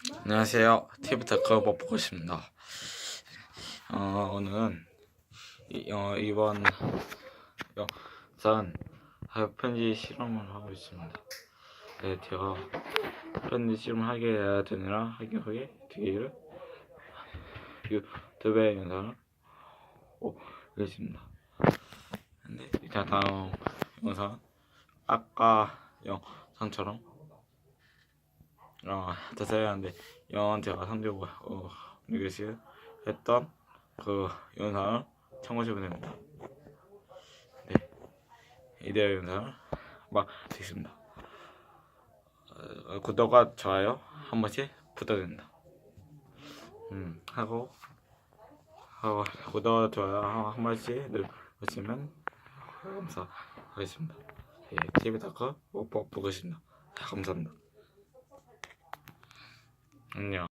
안녕하세요. 티브테크 버프고 있습니다. 어, 오늘은 이, 어, 이번 영상 편지 실험을 하고 있습니다. 네, 제가 편지 실험을 하게 해야 되느라 하게 하게 되기를 유튜브에 영상을 올리겠습니다. 근데 일단 다음 영상 아까 영상처럼 어, 자세히 하는데 영원 제가 상대고 어, 이것이 했던 그 영상을 참고하시면 됩니다. 네, 이대로 영상을 마치겠습니다. 어, 구독과 좋아요 한 번씩 부탁드립니다. 음, 하고 하고 구독 좋아요 한 번씩 누르시면 감사하겠습니다. 예, TV 다크 못 보겠습니다. 감사합니다. 안녕.